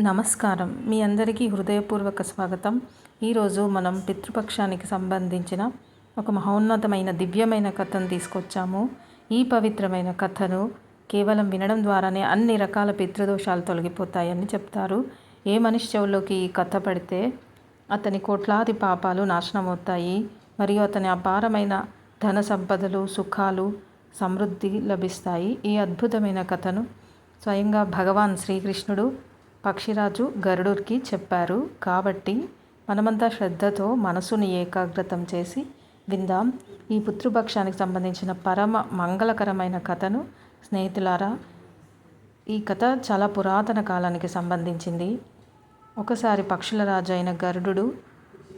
నమస్కారం. మీ అందరికీ హృదయపూర్వక స్వాగతం. ఈరోజు మనం పితృపక్షానికి సంబంధించిన ఒక మహోన్నతమైన దివ్యమైన కథను తీసుకొచ్చాము. ఈ పవిత్రమైన కథను కేవలం వినడం ద్వారానే అన్ని రకాల పితృదోషాలు తొలగిపోతాయని చెప్తారు. ఏ మనిషి చెవుల్లోకి ఈ కథ పడితే అతని కోట్లాది పాపాలు నాశనమవుతాయి. మరియు అతని అపారమైన ధన సంపదలు సుఖాలు సమృద్ధి లభిస్తాయి. ఈ అద్భుతమైన కథను స్వయంగా భగవాన్ శ్రీకృష్ణుడు పక్షిరాజు గరుడుకి చెప్పారు. కాబట్టి మనమంతా శ్రద్ధతో మనసుని ఏకాగ్రతం చేసి విందాం. ఈ పుత్రుభక్షానికి సంబంధించిన పరమ మంగళకరమైన కథను స్నేహితులారా ఈ కథ చాలా పురాతన కాలానికి సంబంధించింది. ఒకసారి పక్షుల రాజు అయిన గరుడు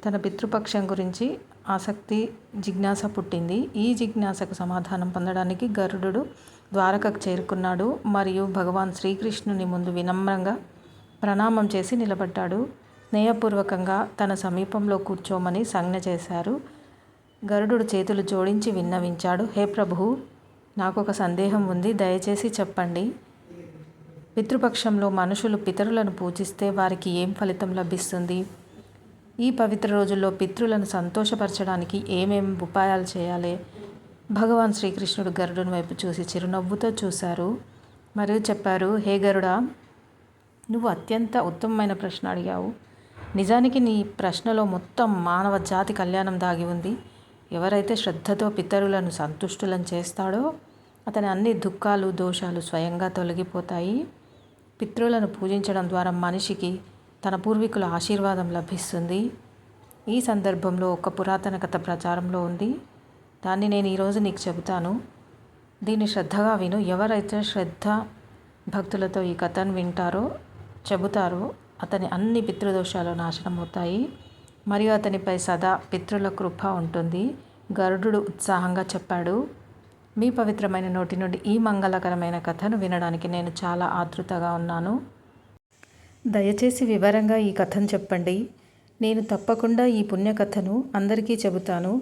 తన పితృపక్షం గురించి ఆసక్తి జిజ్ఞాస పుట్టింది. ఈ జిజ్ఞాసకు సమాధానం పొందడానికి గరుడు ద్వారకకు చేరుకున్నాడు. మరియు భగవాన్ శ్రీకృష్ణుని ముందు వినమ్రంగా ప్రణామం చేసి నిలబడ్డాడు. స్నేహపూర్వకంగా తన సమీపంలో కూర్చోమని సంజ్ఞ చేశారు. గరుడు చేతులు జోడించి విన్నవించాడు. హే ప్రభు నాకు ఒక సందేహం ఉంది. దయచేసి చెప్పండి. పితృపక్షంలో మనుషులు పితరులను పూజిస్తే వారికి ఏం ఫలితం లభిస్తుంది? ఈ పవిత్ర రోజుల్లో పితృలను సంతోషపరచడానికి ఏమేం ఉపాయాలు చేయాలి? భగవాన్ శ్రీకృష్ణుడు గరుడుని వైపు చూసి చిరునవ్వుతో చూశారు. మరియు చెప్పారు హే గరుడా నువ్వు అత్యంత ఉత్తమమైన ప్రశ్న అడిగావు. నిజానికి నీ ప్రశ్నలో మొత్తం మానవ జాతి కళ్యాణం దాగి ఉంది. ఎవరైతే శ్రద్ధతో పితరులను సంతుష్టులను చేస్తాడో అతని అన్ని దుఃఖాలు దోషాలు స్వయంగా తొలగిపోతాయి. పితృలను పూజించడం ద్వారా మనిషికి తన పూర్వీకుల ఆశీర్వాదం లభిస్తుంది. ఈ సందర్భంలో ఒక పురాతన కథ ప్రచారంలో ఉంది. దాన్ని నేను ఈరోజు నీకు చెబుతాను. దీన్ని శ్రద్ధగా విను. ఎవరైతే శ్రద్ధ భక్తులతో ఈ కథను వింటారో చెబుతారో అతని అన్ని పితృదోషాలు నాశనం అవుతాయి మరియు అతనిపై సదా పితృల కృప ఉంటుంది. గరుడు ఉత్సాహంగా చెప్పాడు మీ పవిత్రమైన నోటి నుండి ఈ మంగళకరమైన కథను వినడానికి నేను చాలా ఆతృతగా ఉన్నాను. దయచేసి వివరంగా ఈ కథను చెప్పండి. నేను తప్పకుండా ఈ పుణ్యకథను అందరికీ చెబుతాను.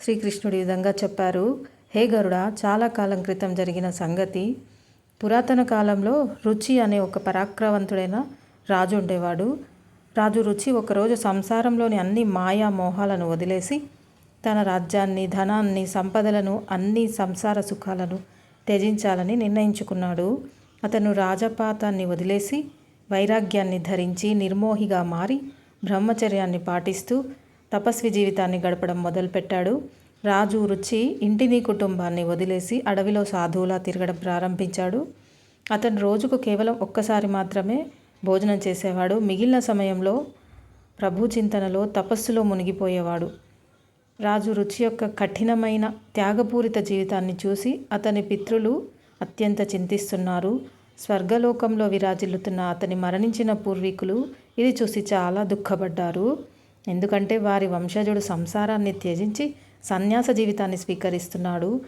శ్రీకృష్ణుడి విధంగా చెప్పారు హే గరుడ చాలా కాలం క్రితం జరిగిన సంగతి. పురాతన కాలంలో రుచి అనే ఒక పరాక్రవంతుడైన రాజు ఉండేవాడు. రాజు రుచి ఒకరోజు సంసారంలోని అన్ని మాయా మోహాలను వదిలేసి తన రాజ్యాన్ని ధనాన్ని సంపదలను అన్ని సంసార సుఖాలను త్యజించాలని నిర్ణయించుకున్నాడు. అతను రాజపాతాన్ని వదిలేసి వైరాగ్యాన్ని ధరించి నిర్మోహిగా మారి బ్రహ్మచర్యాన్ని పాటిస్తూ తపస్వి జీవితాన్ని గడపడం మొదలుపెట్టాడు. రాజు రుచి ఇంటిని కుటుంబాన్ని వదిలేసి అడవిలో సాధువులా తిరగడం ప్రారంభించాడు. అతను రోజుకు కేవలం ఒక్కసారి మాత్రమే భోజనం చేసేవాడు. మిగిలిన సమయంలో ప్రభు చింతనలో తపస్సులో మునిగిపోయేవాడు. రాజు రుచి యొక్క కఠినమైన త్యాగపూరిత జీవితాన్ని చూసి అతని పితృలు అత్యంత చింతిస్తున్నారు. స్వర్గలోకంలో విరాజిల్లుతున్న అతని మరణించిన పూర్వీకులు ఇది చూసి చాలా దుఃఖపడ్డారు. ఎందుకంటే వారి వంశజుడు సంసారాన్ని త్యజించి సన్యాస జీవితాన్ని స్వీకరిస్తున్నాడు.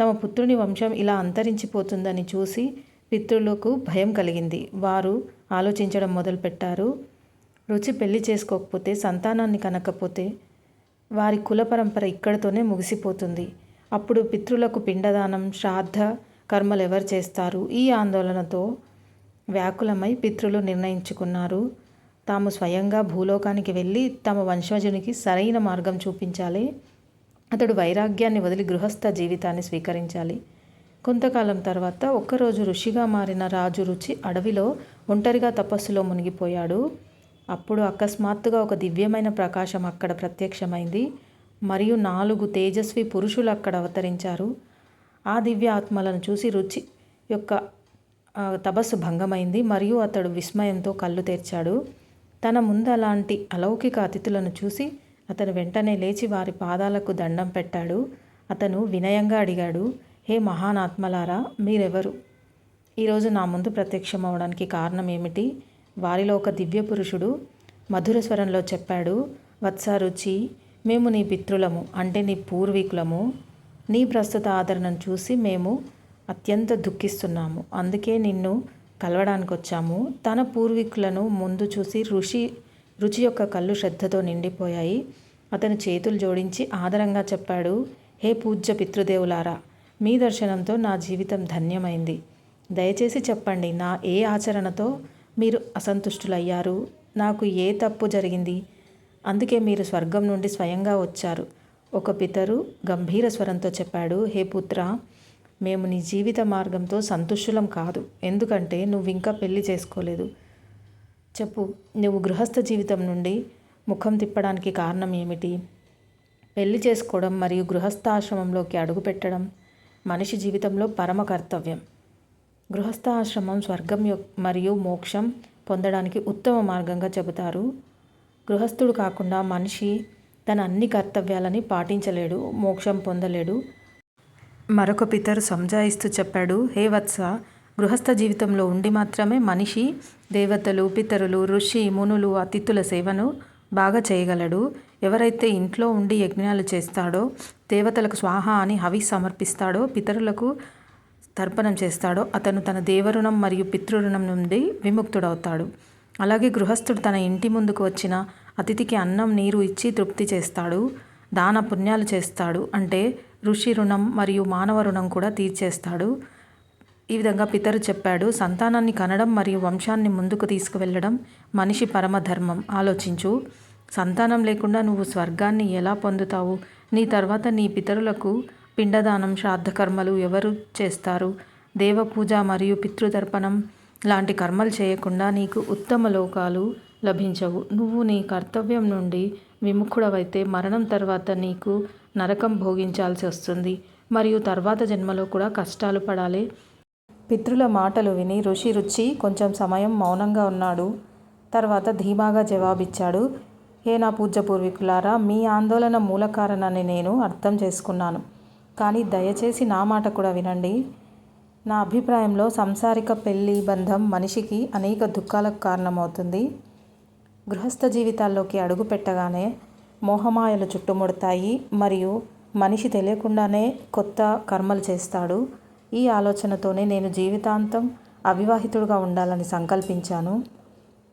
తమ పుత్రుని వంశం ఇలా అంతరించిపోతుందని చూసి పితృలకు భయం కలిగింది. వారు ఆలోచించడం మొదలుపెట్టారు. రుచి పెళ్ళి చేసుకోకపోతే సంతానాన్ని కనకపోతే వారి కుల పరంపర ఇక్కడితోనే ముగిసిపోతుంది. అప్పుడు పితృలకు పిండదానం శ్రాద్ధ కర్మలు ఎవరు చేస్తారు? ఈ ఆందోళనతో వ్యాకులమై పితృలు నిర్ణయించుకున్నారు. తాము స్వయంగా భూలోకానికి వెళ్ళి తమ వంశజునికి సరైన మార్గం చూపించాలి. అతడు వైరాగ్యాన్ని వదిలి గృహస్థ జీవితాన్ని స్వీకరించాలి. కొంతకాలం తర్వాత ఒక్కరోజు ఋషిగా మారిన రాజు రుచి అడవిలో ఒంటరిగా తపస్సులో మునిగిపోయాడు. అప్పుడు అకస్మాత్తుగా ఒక దివ్యమైన ప్రకాశం అక్కడ ప్రత్యక్షమైంది. మరియు నాలుగు తేజస్వి పురుషులు అక్కడ అవతరించారు. ఆ దివ్య ఆత్మలను చూసి రుచి యొక్క తపస్సు భంగమైంది. మరియు అతడు విస్మయంతో కళ్ళు తెరిచాడు. తన ముందు అలాంటి అలౌకిక అతిథులను చూసి అతను వెంటనే లేచి వారి పాదాలకు దండం పెట్టాడు. అతను వినయంగా అడిగాడు హే మహానాత్మలారా మీరెవరు? ఈరోజు నా ముందు ప్రత్యక్షం అవడానికి కారణం ఏమిటి? వారిలో ఒక దివ్య పురుషుడు మధుర స్వరంలో చెప్పాడు వత్సారుచి మేము నీ పితృలము అంటే నీ పూర్వీకులము. నీ ప్రస్తుత ఆదరణను చూసి మేము అత్యంత దుఃఖిస్తున్నాము. అందుకే నిన్ను కలవడానికి వచ్చాము తన పూర్వీకులను ముందు చూసి ఋషి రుచి యొక్క కళ్ళు శ్రద్ధతో నిండిపోయాయి. అతను చేతులు జోడించి ఆదరంగా చెప్పాడు హే పూజ్య పితృదేవులారా మీ దర్శనంతో నా జీవితం ధన్యమైంది. దయచేసి చెప్పండి నా ఏ ఆచరణతో మీరు అసంతుష్టులయ్యారు? నాకు ఏ తప్పు జరిగింది? అందుకే మీరు స్వర్గం నుండి స్వయంగా వచ్చారు. ఒక పితరు గంభీర స్వరంతో చెప్పాడు హే పుత్ర మేము నీ జీవిత మార్గంతో సంతుష్టులం కాదు. ఎందుకంటే నువ్వు ఇంకా పెళ్ళి చేసుకోలేదు. చెప్పు నువ్వు గృహస్థ జీవితం నుండి ముఖం తిప్పడానికి కారణం ఏమిటి? పెళ్ళి చేసుకోవడం మరియు గృహస్థాశ్రమంలోకి అడుగుపెట్టడం మనిషి జీవితంలో పరమ కర్తవ్యం. గృహస్థాశ్రమం స్వర్గం యొక్క మరియు మోక్షం పొందడానికి ఉత్తమ మార్గంగా చెబుతారు. గృహస్థుడు కాకుండా మనిషి తన అన్ని కర్తవ్యాలని పాటించలేడు మోక్షం పొందలేడు. మరొక పితరు సంజాయిస్తూ చెప్పాడు హే వత్స గృహస్థ జీవితంలో ఉండి మాత్రమే మనిషి దేవతలు పితరులు ఋషి మునులు అతిథుల సేవను బాగా చేయగలడు. ఎవరైతే ఇంట్లో ఉండి యజ్ఞాలు చేస్తాడో దేవతలకు స్వాహ అని హవి సమర్పిస్తాడో పితరులకు తర్పణం చేస్తాడో అతను తన దేవరుణం మరియు పితృరుణం నుండి విముక్తుడవుతాడు. అలాగే గృహస్థుడు తన ఇంటి ముందుకు వచ్చిన అతిథికి అన్నం నీరు ఇచ్చి తృప్తి చేస్తాడు దాన పుణ్యాలు చేస్తాడు. అంటే ఋషి రుణం మరియు మానవ రుణం కూడా తీర్చేస్తాడు. ఈ విధంగా పితరు చెప్పాడు సంతానాన్ని కనడం మరియు వంశాన్ని ముందుకు తీసుకువెళ్ళడం మనిషి పరమధర్మం ఆలోచించు సంతానం లేకుండా నువ్వు స్వర్గాన్ని ఎలా పొందుతావు? నీ తర్వాత నీ పితరులకు పిండదానం శ్రాద్ధకర్మలు ఎవరు చేస్తారు? దేవపూజ మరియు పితృతర్పణం లాంటి కర్మలు చేయకుండా నీకు ఉత్తమ లోకాలు లభించవు. నువ్వు నీ కర్తవ్యం నుండి విముఖుడవైతే మరణం తర్వాత నీకు నరకం భోగించాల్సి వస్తుంది. మరియు తర్వాత జన్మలో కూడా కష్టాలు పడాలి. పితృల మాటలు విని ఋషి రుచి కొంచెం సమయం మౌనంగా ఉన్నాడు. తర్వాత ధీమాగా జవాబిచ్చాడు హే నా పూజ్య పూర్వీకులారా మీ ఆందోళన మూల కారణాన్ని నేను అర్థం చేసుకున్నాను. కానీ దయచేసి నా మాట కూడా వినండి. నా అభిప్రాయంలో సంసారిక పెళ్ళి బంధం మనిషికి అనేక దుఃఖాలకు కారణమవుతుంది. గృహస్థ జీవితాల్లోకి అడుగు పెట్టగానే మోహమాయలు చుట్టుముడతాయి మరియు మనిషి తెలియకుండానే కొత్త కర్మలు చేస్తాడు. ఈ ఆలోచనతోనే నేను జీవితాంతం అవివాహితుడుగా ఉండాలని సంకల్పించాను.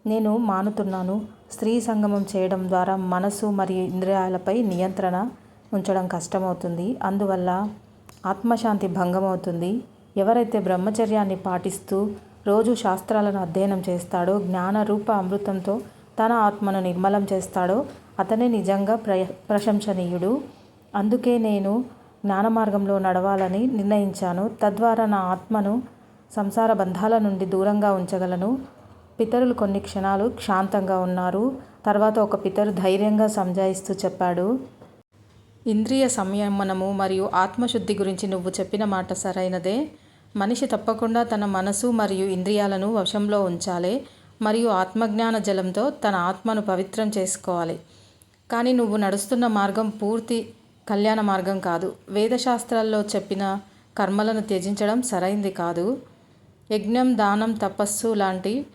నేను మానుతున్నాను. స్త్రీ సంగమం చేయడం ద్వారా మనసు మరియు ఇంద్రియాలపై నియంత్రణ ఉంచడం కష్టమవుతుంది. అందువల్ల ఆత్మశాంతి భంగమవుతుంది. ఎవరైతే బ్రహ్మచర్యాన్ని పాటిస్తూ రోజు శాస్త్రాలను అధ్యయనం చేస్తాడో జ్ఞాన రూప అమృతంతో తన ఆత్మను నిర్మలం చేస్తాడో అతనే నిజంగా ప్ర ప్రశంసనీయుడు. అందుకే నేను జ్ఞాన మార్గంలో నడవాలని నిర్ణయించాను. తద్వారా నా ఆత్మను సంసార బంధాల నుండి దూరంగా ఉంచగలను. పితరులు కొన్ని క్షణాలు క్షాంతంగా ఉన్నారు. తర్వాత ఒక పితరు ధైర్యంగా సంజాయిస్తూ చెప్పాడు. ఇంద్రియ సంయమనము మరియు ఆత్మశుద్ధి గురించి నువ్వు చెప్పిన మాట సరైనదే. మనిషి తప్పకుండా తన మనసు మరియు ఇంద్రియాలను వశంలో ఉంచాలి మరియు ఆత్మజ్ఞాన జలంతో తన ఆత్మను పవిత్రం చేసుకోవాలి. కానీ నువ్వు నడుస్తున్న మార్గం పూర్తి కళ్యాణ మార్గం కాదు. వేదశాస్త్రాల్లో చెప్పిన కర్మలను త్యజించడం సరైంది కాదు. యజ్ఞం దానం తపస్సు లాంటి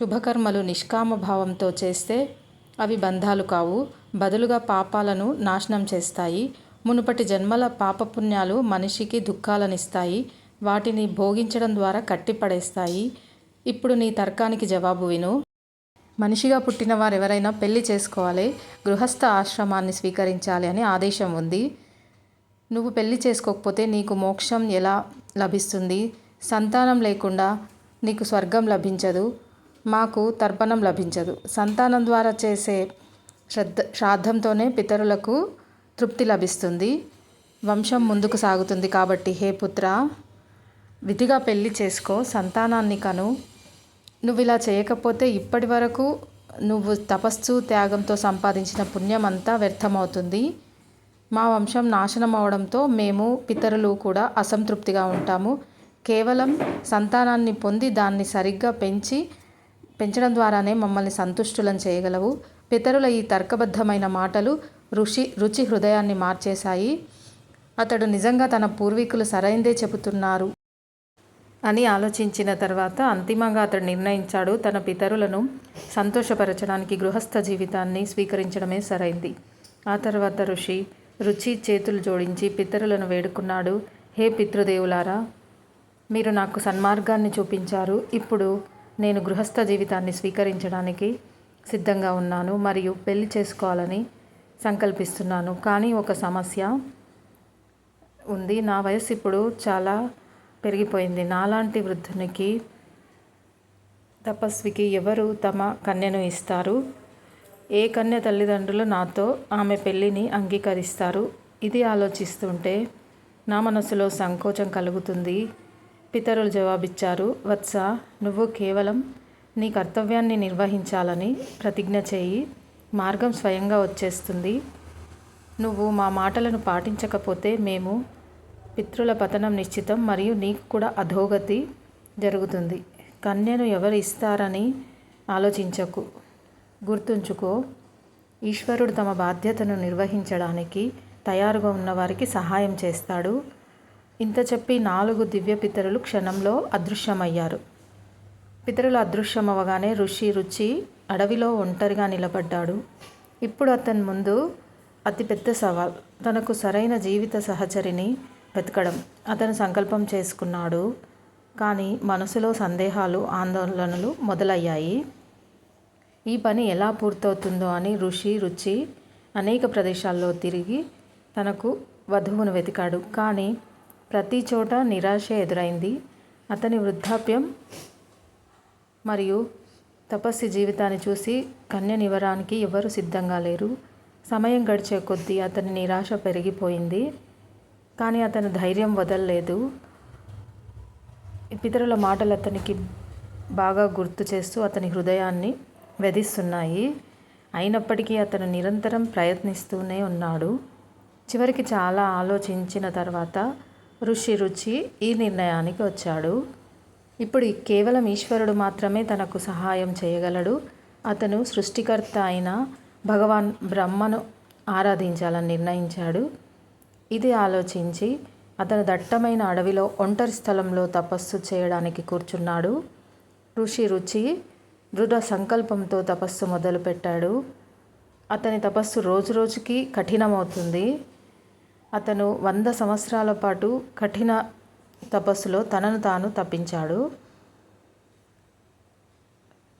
శుభకర్మలు నిష్కామ భావంతో చేస్తే అవి బంధాలు కావు. బదులుగా పాపాలను నాశనం చేస్తాయి. మునుపటి జన్మల పాపపుణ్యాలు మనిషికి దుఃఖాలనిస్తాయి. వాటిని భోగించడం ద్వారా కట్టిపడేస్తాయి. ఇప్పుడు నీ తర్కానికి జవాబు విను. మనిషిగా పుట్టిన వారు ఎవరైనా పెళ్ళి చేసుకోవాలి గృహస్థ ఆశ్రమాన్ని స్వీకరించాలి అని ఆదేశం ఉంది. నువ్వు పెళ్ళి చేసుకోకపోతే నీకు మోక్షం ఎలా లభిస్తుంది? సంతానం లేకుండా నీకు స్వర్గం లభించదు మాకు తర్పణం లభించదు. సంతానం ద్వారా చేసే శ్రద్ధ శ్రాద్ధంతోనే పితరులకు తృప్తి లభిస్తుంది. వంశం ముందుకు సాగుతుంది కాబట్టి హే పుత్ర విధిగా పెళ్ళి చేసుకో సంతానాన్ని కను. నువ్వు ఇలా చేయకపోతే ఇప్పటి వరకు నువ్వు తపస్సు త్యాగంతో సంపాదించిన పుణ్యం అంతా వ్యర్థమవుతుంది. మా వంశం నాశనం అవడంతో మేము పితరులు కూడా అసంతృప్తిగా ఉంటాము. కేవలం సంతానాన్ని పొంది దాన్ని సరిగ్గా పెంచి పెంచడం ద్వారానే మమ్మల్ని సంతుష్టులను చేయగలవు. పితరుల ఈ తర్కబద్ధమైన మాటలు ఋషి రుచి హృదయాన్ని మార్చేశాయి. అతడు నిజంగా తన పూర్వీకులు సరైందే చెబుతున్నారు. అని ఆలోచించిన తర్వాత అంతిమంగా అతడు నిర్ణయించాడు. తన పితరులను సంతోషపరచడానికి గృహస్థ జీవితాన్ని స్వీకరించడమే సరైంది. ఆ తర్వాత ఋషి రుచి చేతులు జోడించి పితరులను వేడుకున్నాడు. హే పితృదేవులారా మీరు నాకు సన్మార్గాన్ని చూపించారు. ఇప్పుడు నేను గృహస్థ జీవితాన్ని స్వీకరించడానికి సిద్ధంగా ఉన్నాను మరియు పెళ్ళి చేసుకోవాలని సంకల్పిస్తున్నాను. కానీ ఒక సమస్య ఉంది. నా వయసు ఇప్పుడు చాలా పెరిగిపోయింది. నాలాంటి వృద్ధునికి తపస్వికి ఎవరు తమ కన్యను ఇస్తారు? ఏ కన్య తల్లిదండ్రులు నాతో ఆమె పెళ్ళిని అంగీకరిస్తారు? ఇది ఆలోచిస్తుంటే నా మనసులో సంకోచం కలుగుతుంది. పితరులు జవాబిచ్చారు వత్స నువ్వు కేవలం నీ కర్తవ్యాన్ని నిర్వహించాలని ప్రతిజ్ఞ చేయి. మార్గం స్వయంగా వచ్చేస్తుంది. నువ్వు మా మాటలను పాటించకపోతే మేము పితృల పతనం నిశ్చితం మరియు నీకు కూడా అధోగతి జరుగుతుంది. కన్యను ఎవరు ఇస్తారని ఆలోచించకు. గుర్తుంచుకో ఈశ్వరుడు తమ బాధ్యతను నిర్వహించడానికి తయారుగా ఉన్నవారికి సహాయం చేస్తాడు. ఇంత చెప్పి నాలుగు దివ్య పితరులు క్షణంలో అదృశ్యమయ్యారు. పితరులు అదృశ్యమవగానే ఋషి రుచి అడవిలో ఒంటరిగా నిలబడ్డాడు. ఇప్పుడు అతని ముందు అతిపెద్ద సవాల్. తనకు సరైన జీవిత సహచరిని వెతకడం. అతను సంకల్పం చేసుకున్నాడు. కానీ మనసులో సందేహాలు ఆందోళనలు మొదలయ్యాయి. ఈ పని ఎలా పూర్తవుతుందో అని ఋషి రుచి అనేక ప్రదేశాల్లో తిరిగి తనకు వధువును వెతికాడు. కానీ ప్రతి చోట నిరాశ ఎదురైంది. అతని వృద్ధాప్యం మరియు తపస్సు జీవితాన్ని చూసి కన్యనివ్వడానికి ఎవరు సిద్ధంగా లేరు. సమయం గడిచే కొద్దీ అతని నిరాశ పెరిగిపోయింది. కానీ అతను ధైర్యం వదలలేదు. పితరుల మాటలు అతనికి బాగా గుర్తు చేస్తూ అతని హృదయాన్ని వెధిస్తున్నాయి అయినప్పటికీ అతను నిరంతరం ప్రయత్నిస్తూనే ఉన్నాడు. చివరికి చాలా ఆలోచించిన తర్వాత ఋషి రుచి ఈ నిర్ణయానికి వచ్చాడు. ఇప్పుడు కేవలం ఈశ్వరుడు మాత్రమే తనకు సహాయం చేయగలడు. అతను సృష్టికర్త అయిన భగవాన్ బ్రహ్మను ఆరాధించాలని నిర్ణయించాడు. ఇది ఆలోచించి అతను దట్టమైన అడవిలో ఒంటరి స్థలంలో తపస్సు చేయడానికి కూర్చున్నాడు. ఋషి రుచి దృఢ సంకల్పంతో తపస్సు మొదలుపెట్టాడు. అతని తపస్సు రోజు రోజుకి కఠినమవుతుంది. అతను వంద సంవత్సరాల పాటు కఠిన తపస్సులో తనను తాను తప్పించాడు.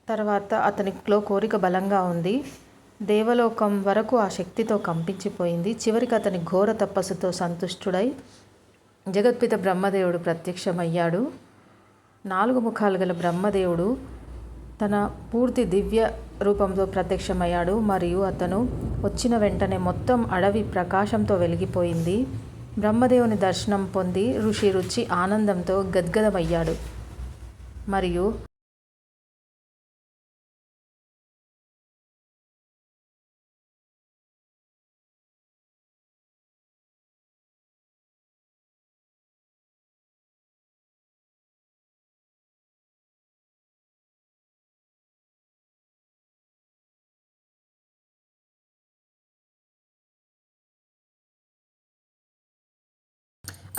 తర్వాత అతనిలో కోరిక బలంగా ఉంది. దేవలోకం వరకు ఆ శక్తితో కంపించిపోయింది. చివరికి అతని ఘోర తపస్సుతో సంతుష్టుడై జగత్పిత బ్రహ్మదేవుడు ప్రత్యక్షమయ్యాడు. నాలుగు ముఖాలు గల బ్రహ్మదేవుడు తన పూర్తి దివ్య రూపంతో ప్రత్యక్షమయ్యాడు మరియు అతను వచ్చిన వెంటనే మొత్తం అడవి ప్రకాశంతో వెలిగిపోయింది. బ్రహ్మదేవుని దర్శనం పొంది ఋషి రుచి ఆనందంతో గద్గదమయ్యాడు. మరియు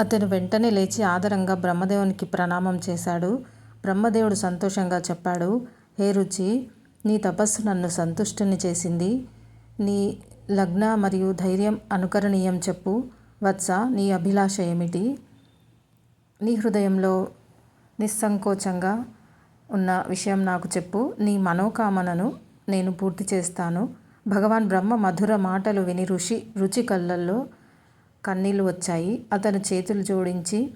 అతను వెంటనే లేచి ఆదరంగా బ్రహ్మదేవునికి ప్రణామం చేశాడు. బ్రహ్మదేవుడు సంతోషంగా చెప్పాడు హే రుచి నీ తపస్సు నన్ను సంతుష్టిని చేసింది. నీ లగ్న మరియు ధైర్యం అనుకరణీయం చెప్పు. వత్స నీ అభిలాష ఏమిటి? నీ హృదయంలో నిస్సంకోచంగా ఉన్న విషయం నాకు చెప్పు. నీ మనోకామనను నేను పూర్తి చేస్తాను. భగవాన్ బ్రహ్మ మధుర మాటలు విని ఋషి రుచి కళ్ళల్లో కన్నీళ్ళు వచ్చాయి. అతను చేతులు జోడించి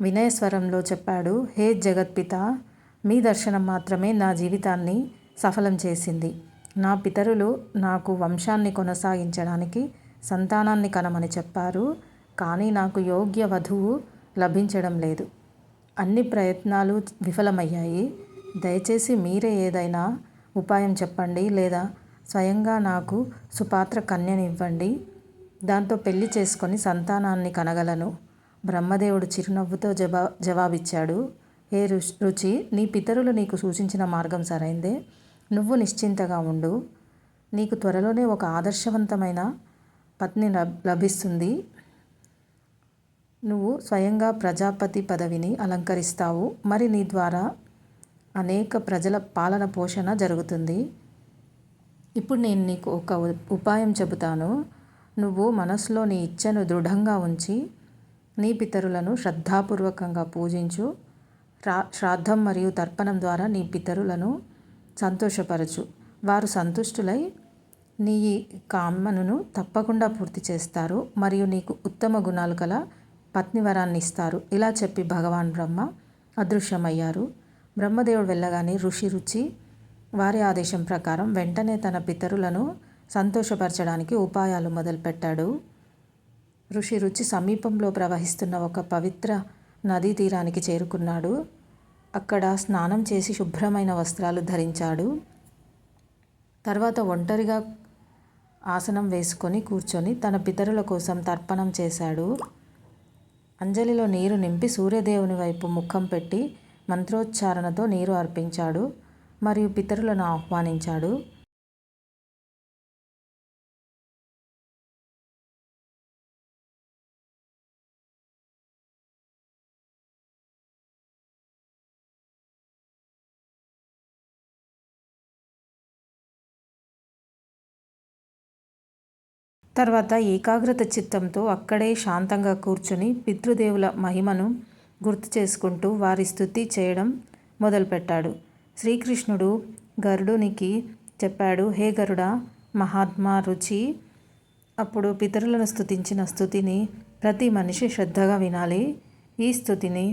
వినయస్వరంలో చెప్పాడు హే జగత్పిత మీ దర్శనం మాత్రమే నా జీవితాన్ని సఫలం చేసింది. నా పితరులు నాకు వంశాన్ని కొనసాగించడానికి సంతానాన్ని కనమని చెప్పారు కానీ నాకు యోగ్య వధువు లభించడం లేదు. అన్ని ప్రయత్నాలు విఫలమయ్యాయి. దయచేసి మీరే ఏదైనా ఉపాయం చెప్పండి లేదా స్వయంగా నాకు సుపాత్ర కన్యనివ్వండి. దాంతో పెళ్ళి చేసుకొని సంతానాన్ని కనగలను. బ్రహ్మదేవుడు చిరునవ్వుతో జవా జవాబిచ్చాడు. ఏ రుచి నీ పితరులు నీకు సూచించిన మార్గం సరైందే. నువ్వు నిశ్చింతగా ఉండు. నీకు త్వరలోనే ఒక ఆదర్శవంతమైన పత్ని లభిస్తుంది. నువ్వు స్వయంగా ప్రజాపతి పదవిని అలంకరిస్తావు. మరి నీ ద్వారా అనేక ప్రజల పాలన పోషణ జరుగుతుంది. ఇప్పుడు నేను నీకు ఒక ఉపాయం చెబుతాను. నువ్వు మనసులో నీ ఇచ్చను దృఢంగా ఉంచి నీ పితరులను శ్రద్ధాపూర్వకంగా పూజించు. శ్రాద్ధం మరియు తర్పణం ద్వారా నీ పితరులను సంతోషపరచు. వారు సంతుష్టులై నీ కామను తప్పకుండా పూర్తి చేస్తారు మరియు నీకు ఉత్తమ గుణాలు గల పత్నివరాన్ని ఇస్తారు. ఇలా చెప్పి భగవాన్ బ్రహ్మ అదృశ్యమయ్యారు. బ్రహ్మదేవుడు వెళ్ళగానే ఋషి రుచి వారి ఆదేశం ప్రకారం వెంటనే తన పితరులను సంతోషపరచడానికి ఉపాయాలు మొదలుపెట్టాడు. ఋషి రుచి సమీపంలో ప్రవహిస్తున్న ఒక పవిత్ర నదీ తీరానికి చేరుకున్నాడు. అక్కడ స్నానం చేసి శుభ్రమైన వస్త్రాలు ధరించాడు. తర్వాత ఒంటరిగా ఆసనం వేసుకొని కూర్చొని తన పితరుల కోసం తర్పణం చేశాడు. అంజలిలో నీరు నింపి సూర్యదేవుని వైపు ముఖం పెట్టి మంత్రోచ్చారణతో నీరు అర్పించాడు. మరియు పితరులను ఆహ్వానించాడు. తర్వాత ఏకాగ్రత చిత్తంతో అక్కడే శాంతంగా కూర్చుని పితృదేవుల మహిమను గుర్తు చేసుకుంటూ వారి స్థుతి చేయడం మొదలుపెట్టాడు. శ్రీకృష్ణుడు గరుడునికి చెప్పాడు హే గరుడ మహాత్మా రుచి. అప్పుడు పితరులను స్థుతించిన స్థుతిని ప్రతి మనిషి శ్రద్ధగా వినాలి. ఈ స్థుతిని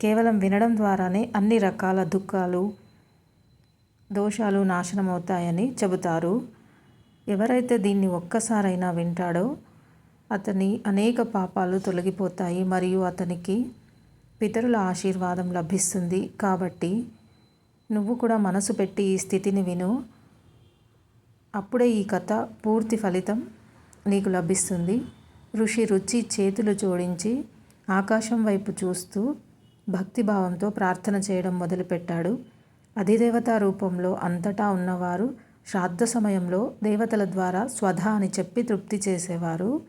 కేవలం వినడం ద్వారానే అన్ని రకాల దుఃఖాలు దోషాలు నాశనమవుతాయని చెబుతారు. ఎవరైతే దీన్ని ఒక్కసారైనా వింటాడో అతని అనేక పాపాలు తొలగిపోతాయి మరియు అతనికి పితరుల ఆశీర్వాదం లభిస్తుంది. కాబట్టి నువ్వు కూడా మనసు పెట్టి ఈ స్థితిని విను. అప్పుడే ఈ కథ పూర్తి ఫలితం నీకు లభిస్తుంది. ఋషి రుచి చేతులు జోడించి ఆకాశం వైపు చూస్తూ భక్తిభావంతో ప్రార్థన చేయడం మొదలుపెట్టాడు. అధిదేవతా రూపంలో అంతటా ఉన్నవారు శ్రాద్ధ సమయంలో దేవతల ద్వారా స్వధ అని చెప్పి తృప్తి చేసేవారు.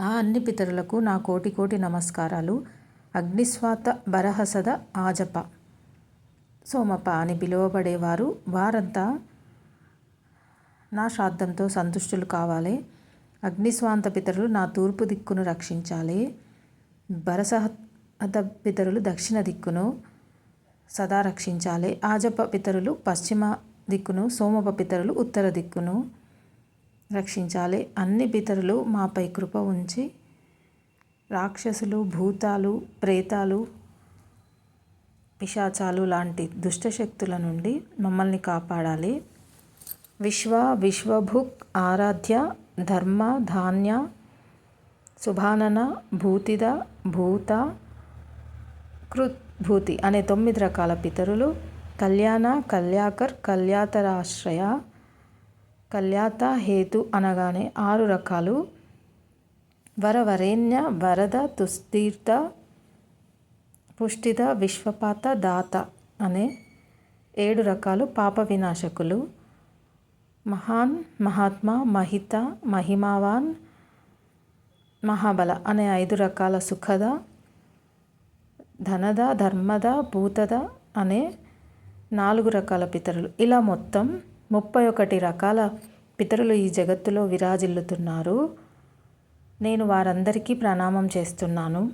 ఆ అన్ని పితరులకు నా కోటి కోటి నమస్కారాలు. అగ్నిస్వాత బరహసద ఆజప. సోమప అని పిలువబడేవారు. వారంతా నా శ్రాద్ధంతో సంతుష్టులు కావాలి. అగ్నిస్వాంత పితరులు నా తూర్పు దిక్కును రక్షించాలి. బరసహత పితరులు దక్షిణ దిక్కును సదా రక్షించాలి. ఆజప పితరులు పశ్చిమ దిక్కును సోమప పితరులు ఉత్తర దిక్కును రక్షించాలి. అన్ని పితరులు మాపై కృప ఉంచి రాక్షసులు భూతాలు ప్రేతాలు పిశాచాలు లాంటి దుష్టశక్తుల నుండి మమ్మల్ని కాపాడాలి. విశ్వ విశ్వభుక్ ఆరాధ్య ధర్మ ధాన్య శుభానన భూతిద భూత కృత్ భూతి అనే తొమ్మిది రకాల పితరులు కళ్యాణ కళ్యాకర్ కళ్యాతరాశ్రయ కళ్యాత హేతు అనగానే ఆరు రకాలు వరవరేణ్య వరద తుస్తీర్థ పుష్టిద విశ్వపాత దాత అనే ఏడు రకాలు పాప వినాశకులు మహాన్ మహాత్మా మహిత మహిమావాన్ మహాబల అనే ఐదు రకాల సుఖద ధనద ధర్మద భూతద అనే నాలుగు రకాల పితరులు. ఇలా మొత్తం ముప్పై ఒకటి రకాల పితరులు ఈ జగత్తులో విరాజిల్లుతున్నారు. నేను వారందరికీ ప్రణామం చేస్తున్నాను.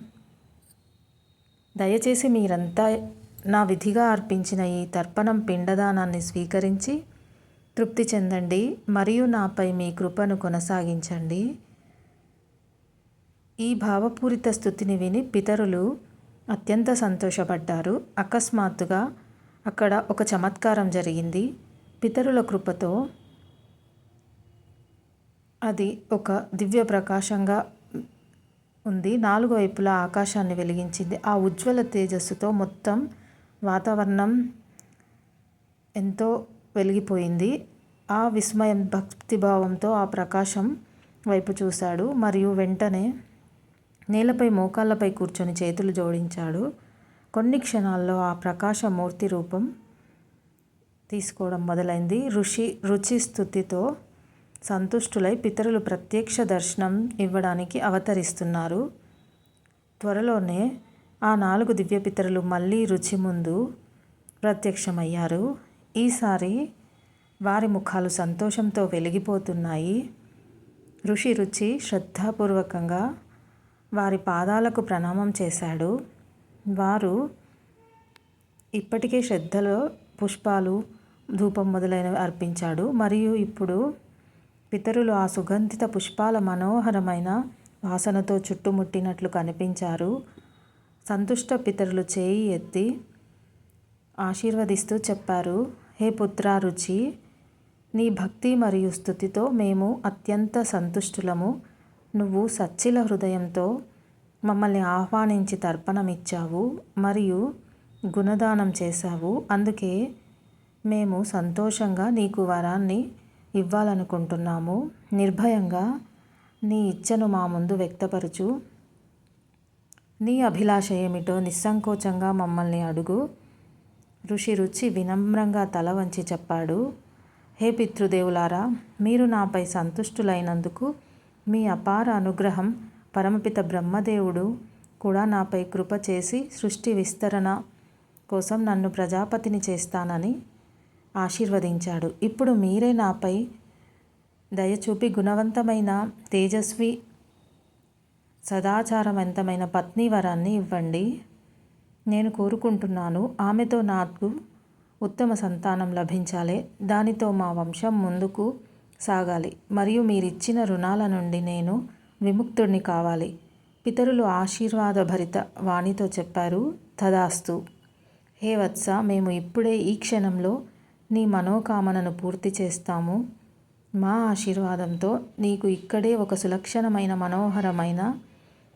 దయచేసి మీరంతా నా విధిగా అర్పించిన ఈ తర్పణం పిండదానాన్ని స్వీకరించి తృప్తి చెందండి. మరియు నాపై మీ కృపను కొనసాగించండి. ఈ భావపూరిత స్థుతిని విని పితరులు అత్యంత సంతోషపడ్డారు. అకస్మాత్తుగా అక్కడ ఒక చమత్కారం జరిగింది. పితరుల కృపతో అది ఒక దివ్య ప్రకాశంగా ఉంది. నాలుగు వైపులా ఆకాశాన్ని వెలిగించింది. ఆ ఉజ్వల తేజస్సుతో మొత్తం వాతావరణం ఎంతో వెలిగిపోయింది. ఆ విస్మయం భక్తిభావంతో ఆ ప్రకాశం వైపు చూశాడు. మరియు వెంటనే నేలపై మోకాళ్ళపై కూర్చొని చేతులు జోడించాడు. కొన్ని క్షణాల్లో ఆ ప్రకాశమూర్తి రూపం తీసుకోవడం మొదలైంది. ఋషి రుచి స్థుతితో సంతుష్టులై పితరులు ప్రత్యక్ష దర్శనం ఇవ్వడానికి అవతరిస్తున్నారు. త్వరలోనే ఆ నాలుగు దివ్య పితరులు మళ్ళీ రుచి ముందు ప్రత్యక్షమయ్యారు. ఈసారి వారి ముఖాలు సంతోషంతో వెలిగిపోతున్నాయి. ఋషి రుచి శ్రద్ధాపూర్వకంగా వారి పాదాలకు ప్రణామం చేశాడు. వారు ఇప్పటికే శ్రద్ధలో పుష్పాలు ధూపం మొదలైనవి అర్పించాడు. మరియు ఇప్పుడు పితరులు ఆ సుగంధిత పుష్పాల మనోహరమైన వాసనతో చుట్టుముట్టినట్లు కనిపించారు. సంతుష్ట పితరులు చేయి ఎత్తి ఆశీర్వదిస్తూ చెప్పారు హే పుత్రా రుచి నీ భక్తి మరియు స్థుతితో మేము అత్యంత సంతుష్టులము. నువ్వు సచ్చిల హృదయంతో మమ్మల్ని ఆహ్వానించి తర్పణమిచ్చావు మరియు గుణదానం చేశావు. అందుకే మేము సంతోషంగా నీకు వరాన్ని ఇవ్వాలనుకుంటున్నాము. నిర్భయంగా నీ ఇచ్చను మా ముందు వ్యక్తపరచు. నీ అభిలాష ఏమిటో నిస్సంకోచంగా మమ్మల్ని అడుగు. ఋషి రుచి వినమ్రంగా తల వంచి చెప్పాడు. హే పితృదేవులారా మీరు నాపై సంతుష్టులైనందుకు మీ అపార అనుగ్రహం పరమపిత బ్రహ్మదేవుడు కూడా నాపై కృప చేసి సృష్టి విస్తరణ కోసం నన్ను ప్రజాపతిని చేస్తానని ఆశీర్వదించాడు. ఇప్పుడు మీరే నాపై దయచూపి గుణవంతమైన తేజస్వి సదాచారవంతమైన పత్ని వరాన్ని ఇవ్వండి. నేను కోరుకుంటున్నాను ఆమెతో నాకు ఉత్తమ సంతానం లభించాలి. దానితో మా వంశం ముందుకు సాగాలి. మరియు మీరిచ్చిన రుణాల నుండి నేను విముక్తుడిని కావాలి. పితరులు ఆశీర్వాదభరిత వాణితో చెప్పారు తదాస్తు. హే వత్స మేము ఇప్పుడే ఈ క్షణంలో నీ మనోకామనను పూర్తి చేస్తాము. మా ఆశీర్వాదంతో నీకు ఇక్కడే ఒక సులక్షణమైన మనోహరమైన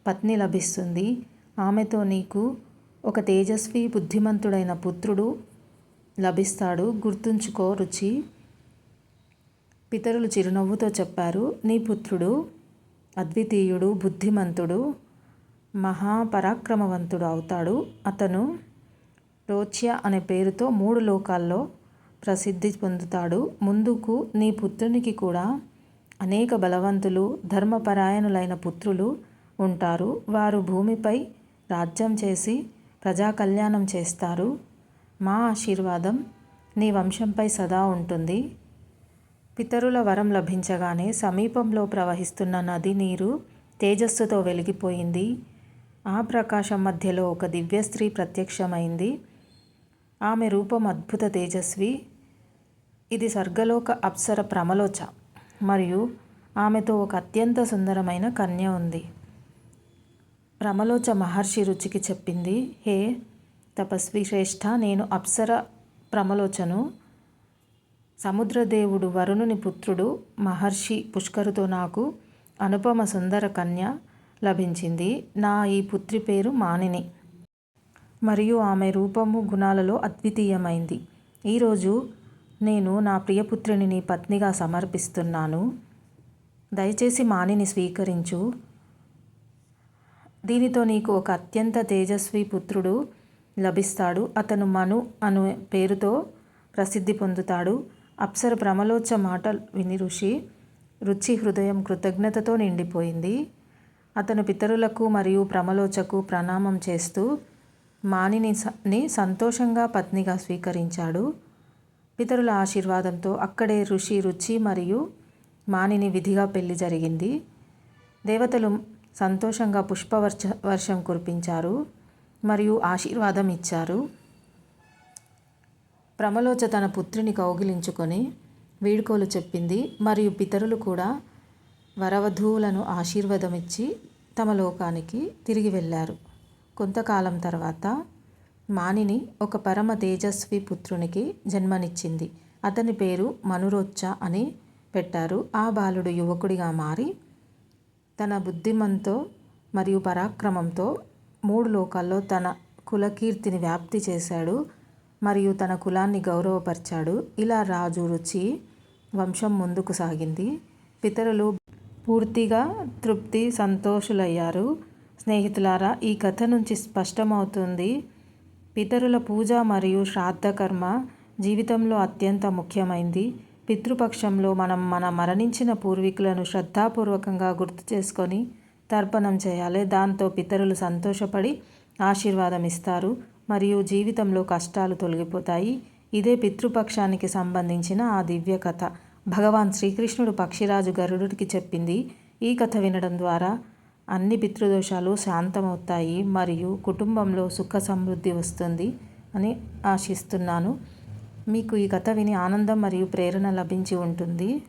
పత్ని లభిస్తుంది. ఆమెతో నీకు ఒక తేజస్వి బుద్ధిమంతుడైన పుత్రుడు లభిస్తాడు. గుర్తుంచుకో రుచి. పితరులు చిరునవ్వుతో చెప్పారు నీ పుత్రుడు అద్వితీయుడు బుద్ధిమంతుడు మహాపరాక్రమవంతుడు అవుతాడు. అతను రోచ్య అనే పేరుతో మూడు లోకాల్లో ప్రసిద్ధి పొందుతాడు. ముందుకు నీ పుత్రునికి కూడా అనేక బలవంతులు ధర్మపరాయణులైన పుత్రులు ఉంటారు. వారు భూమిపై రాజ్యం చేసి ప్రజా కళ్యాణం చేస్తారు. మా ఆశీర్వాదం నీ వంశంపై సదా ఉంటుంది. పితరుల వరం లభించగానే సమీపంలో ప్రవహిస్తున్న నది నీరు తేజస్సుతో వెలిగిపోయింది. ఆ ప్రకాశం మధ్యలో ఒక దివ్య స్త్రీ ప్రత్యక్షమైంది. ఆమె రూపం అద్భుత తేజస్వి. ఇది స్వర్గలోక అప్సర ప్రమలోచ మరియు ఆమెతో ఒక అత్యంత సుందరమైన కన్య ఉంది. ప్రమలోచ మహర్షి రుచికి చెప్పింది హే తపస్వి శ్రేష్ఠ నేను అప్సర ప్రమలోచను. సముద్రదేవుడు వరుణుని పుత్రుడు మహర్షి పుష్కరుతో నాకు అనుపమ సుందర కన్య లభించింది. నా ఈ పుత్రి పేరు మానిని. మరియు ఆమె రూపము గుణాలలో అద్వితీయమైంది. ఈరోజు నేను నా ప్రియపుత్రిని నీ పత్నిగా సమర్పిస్తున్నాను. దయచేసి మానిని స్వీకరించు. దీనితో నీకు ఒక అత్యంత తేజస్వి పుత్రుడు లభిస్తాడు. అతను మను అను పేరుతో ప్రసిద్ధి పొందుతాడు. అప్సర భ్రమలోచ మాట విని ఋషి రుచి హృదయం కృతజ్ఞతతో నిండిపోయింది. అతను పితరులకు మరియు ప్రమలోచకు ప్రణామం చేస్తూ మానిని సంతోషంగా పత్నిగా స్వీకరించాడు. పితరుల ఆశీర్వాదంతో అక్కడే ఋషి రుచి మరియు మానిని విధిగా పెళ్ళి జరిగింది. దేవతలు సంతోషంగా పుష్పవర్ష వర్షం కురిపించారు మరియు ఆశీర్వాదం ఇచ్చారు. ప్రమలోచ తన పుత్రిని కౌగిలించుకొని వీడుకోలు చెప్పింది. మరియు పితరులు కూడా వరవధువులను ఆశీర్వాదమిచ్చి తమ లోకానికి తిరిగి వెళ్ళారు. కొంతకాలం తర్వాత మానిని ఒక పరమ తేజస్వి పుత్రునికి జన్మనిచ్చింది. అతని పేరు మనురోచ్చ అని పెట్టారు. ఆ బాలుడు యువకుడిగా మారి తన బుద్ధిమంతో మరియు పరాక్రమంతో మూడు లోకాల్లో తన కులకీర్తిని వ్యాప్తి చేశాడు. మరియు తన కులాన్ని గౌరవపరిచాడు. ఇలా రాజు రుచి వంశం ముందుకు సాగింది. పితరులు పూర్తిగా తృప్తి సంతోషులయ్యారు. స్నేహితులారా ఈ కథ నుంచి స్పష్టమవుతుంది. పితరుల పూజ మరియు శ్రాద్ధ కర్మ జీవితంలో అత్యంత ముఖ్యమైంది. పితృపక్షంలో మనం మన మరణించిన పూర్వీకులను శ్రద్ధాపూర్వకంగా గుర్తు చేసుకొని తర్పణం చేయాలి. దాంతో పితరులు సంతోషపడి ఆశీర్వాదం ఇస్తారు. మరియు జీవితంలో కష్టాలు తొలగిపోతాయి. ఇదే పితృపక్షానికి సంబంధించిన ఆ దివ్య కథ. భగవాన్ శ్రీకృష్ణుడు పక్షిరాజు గరుడుకి చెప్పింది. ఈ కథ వినడం ద్వారా అన్ని పితృదోషాలు శాంతమవుతాయి మరియు కుటుంబంలో సుఖ సమృద్ధి వస్తుంది అని ఆశిస్తున్నాను. మీకు ఈ కథ విని ఆనందం మరియు ప్రేరణ లభించి ఉంటుంది.